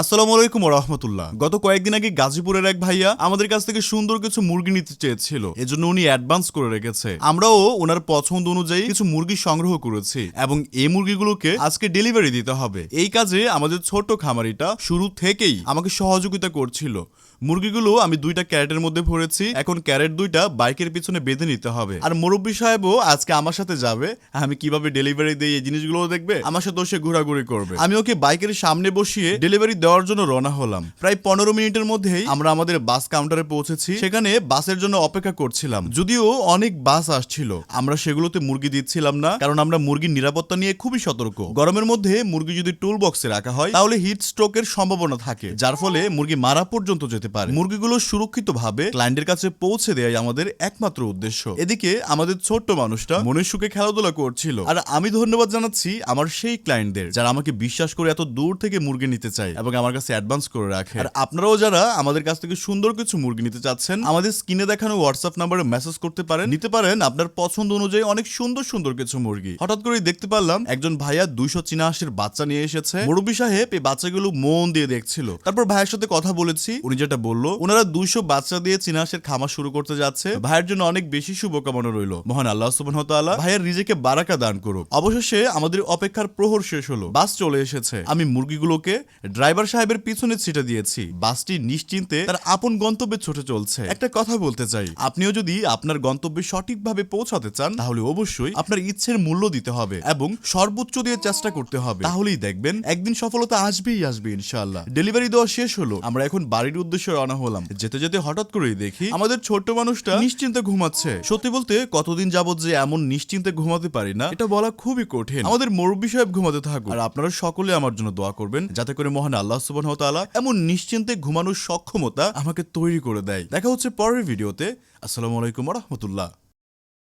আসসালামু আলাইকুম রহমতুল্লাহ। গত কয়েকদিন আগে গাজীপুরের এক ভাইয়া আমাদের কাছ থেকে সুন্দর কিছু মুরগি নিতে চেয়েছিল, এজন্য উনি অ্যাডভান্স করে রেখেছে। আমরাও ওনার পছন্দ অনুযায়ী কিছু মুরগি সংগ্রহ করেছি এবং এই মুরগিগুলোকে আজকে ডেলিভারি দিতে হবে। এই কাজে আমাদের ছোট্ট খামারিটা শুরু থেকেই আমাকে সহযোগিতা করছিল। মুরগিগুলো আমি দুইটা ক্যারেটের মধ্যে ভরেছি, এখন ক্যারেট দুইটা বাইকের পিছনে বেঁধে নিতে হবে। আর মুরব্বী সাহেবও আজকে আমার সাথে যাবে, আমি কীভাবে ডেলিভারি দিই এই জিনিসগুলো দেখবে, আমার সাথে সে ঘোরাঘুরি করবে। আমি ওকে বাইকের সামনে বসিয়ে ডেলিভারি দেওয়ার জন্য রওনা হলাম। প্রায় পনেরো মিনিটের মধ্যেই আমরা আমাদের বাস কাউন্টারে পৌঁছেছি। সেখানে বাসের জন্য অপেক্ষা করছিলাম। যদিও অনেক বাস আসছিল। আমরা সেগুলোতে মুরগি দিচ্ছিলাম না, কারণ আমরা মুরগির নিরাপত্তা নিয়ে খুবই সতর্ক। গরমের মধ্যে মুরগি যদি টুল বক্সে রাখা হয়, তাহলে হিট স্ট্রোকের সম্ভাবনা থাকে, যার ফলে মুরগি মারা পর্যন্ত যেতে পারে। মুরগিগুলো সুরক্ষিত সুরক্ষিতভাবে ক্লায়েন্টের কাছে পৌঁছে দেয় আমাদের একমাত্র উদ্দেশ্য। এদিকে আমাদের ছোট্ট মানুষটা মনের সুখে খেলাধুলা করছিল। আর আমি ধন্যবাদ জানাচ্ছি আমার সেই ক্লায়েন্টদের যারা আমাকে বিশ্বাস করে এত দূর থেকে মুরগি নিতে চায়। এবং আমার কাছে অ্যাডভান্স করে রাখে। আর আপনারাও যারা আমাদের কাছ থেকে সুন্দর কিছু মুরগি নিতে চাচ্ছেন, আমাদের স্ক্রিনে দেখানো হোয়াটসঅ্যাপ নাম্বারে মেসেজ করতে পারেন। নিতে পারেন আপনার পছন্দ অনুযায়ী অনেক সুন্দর সুন্দর কিছু মুরগি। হঠাৎ করেই দেখতে পারলাম, একজন ভাইয়া দুইশো চীনা হাঁসের বাচ্চা নিয়ে এসেছে। মুরব্বী সাহেব এই বাচ্চাগুলো মন দিয়ে দেখছিল। তারপর ভাইয়ের সাথে কথা বলেছি, উনি যেটা বলল, ওনারা দুইশো বাচ্চা দিয়ে চীনা হাঁসের খামার শুরু করতে যাচ্ছে। ভাইয়ের জন্য অনেক বেশি শুভকামনা রইল। মহান আল্লাহ তাআলা ভাইয়ের রিজেকে বারাকা দান করুক। অবশেষে আমাদের অপেক্ষার প্রহর শেষ হলো। বাস চলে এসেছে। আমি মুরগিগুলোকে ড্রাইভার সাহেবের পিছনে ছিটে দিয়েছি। বাসটি নিশ্চিন্তে তার আপন গন্তব্যে ছুটে চলছে। একটা কথা বলতে চাই। আপনিও যদি আপনার গন্তব্যে সঠিকভাবে পৌঁছাতে চান, তাহলে অবশ্যই আপনার ইচ্ছের মূল্য দিতে হবে এবং সর্বোচ্চ দিয়ে চেষ্টা করতে হবে। তাহলেই দেখবেন, একদিন সফলতা আসবেই আসবে, ইনশাআল্লাহ। ডেলিভারি দেওয়া শেষ হলো। আমরা এখন বাড়ির উদ্দেশ্যে রওনা হলাম। যেতে যেতে হঠাৎ করেই দেখি আমাদের ছোট্ট মানুষটা নিশ্চিন্তে ঘুমাচ্ছে। সত্যি বলতে, কতদিন যাবত যে এমন নিশ্চিন্তে ঘুমাতে পারি না, এটা বলা খুবই কঠিন। আমাদের মুরব্বী সাহেব ঘুমাতে থাকুক। আর আপনারা সকলে আমার জন্য দোয়া করবেন, যাতে করে মহান আল্লাহ ওয়া তাআলা এমন নিশ্চিন্তে ঘুমানোর সক্ষমতা আমাকে তৈরি করে দেয়। দেখা হচ্ছে পরের ভিডিওতে। আসসালামু আলাইকুম রাহমাতুল্লাহ।